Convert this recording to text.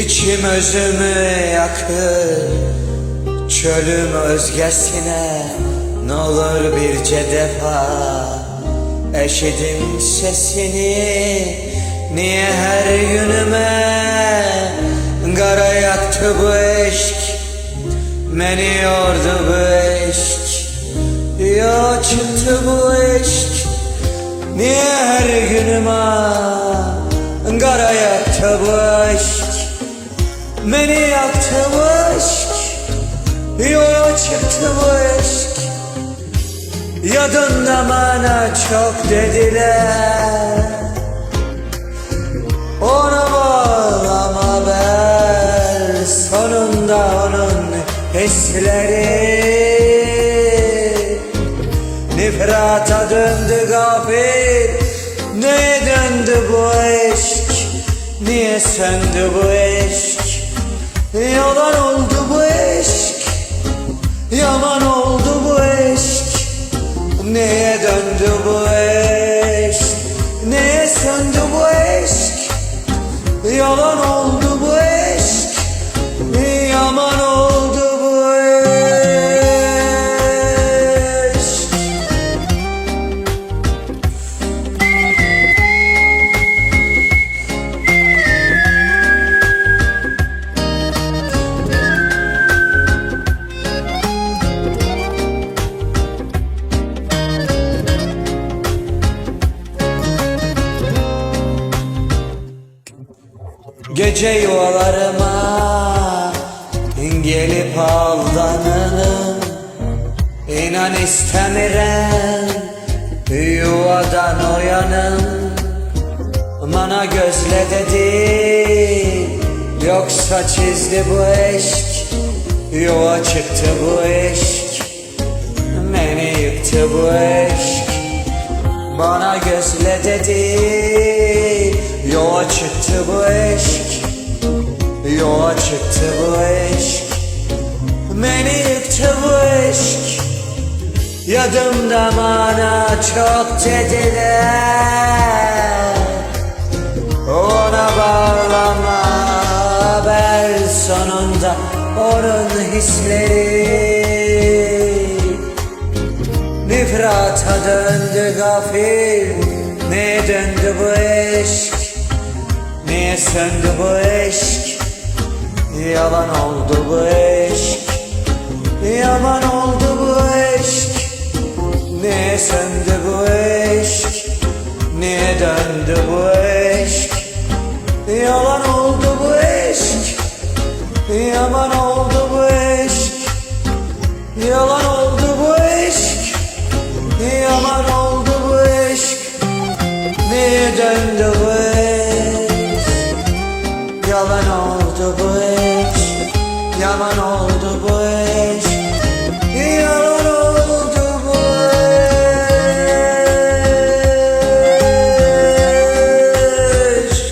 özümü yakır Çölüm özgesine Ne olur birce defa Eşidim sesini Niye her günüme? Kara yaktı bu eşk Beni yordu bu eşk. Ya çıktı bu eşk Niye her günüme? Kara yaktı bu aşk Beni yaktı bu aşk Yola çıktı bu aşk Yadında bana çok dediler. Ona bağlama bel Sonunda onun hisleri. Nifrata döndü gafil Neye döndü bu aşk Niye söndü bu aşk Yalan oldu bu aşk Yaman oldu bu aşk Neye döndü bu aşk Neye söndü bu aşk Yalan oldu Gece yuvalarıma gelip aldanırım İnan istemirem yuvadan uyanım Bana gözle dedi Yoksa çizdi bu eşk Yuva çıktı bu eşk Beni yıktı bu eşk. Bana gözle dedi Çıktı bu eşk? Beni yıktı bu eşk? Yadımda bana çok dediler. Ona bağlama haber sonunda Onun hisleri. Nifrata döndü gafil. Niye döndü bu eşk? Niye söndü bu eşk Yalan oldu bu eşk. Yalan oldu bu eşk. Niye söndü bu eşk? Niye döndü bu eşk? Yalan oldu bu eşk. Yaman oldu bu eşk. Yalan oldu bu eşk. Yaman oldu bu eşk. Niye döndü bu eşk? Yalan oldu bu eşk Yaman oldu bu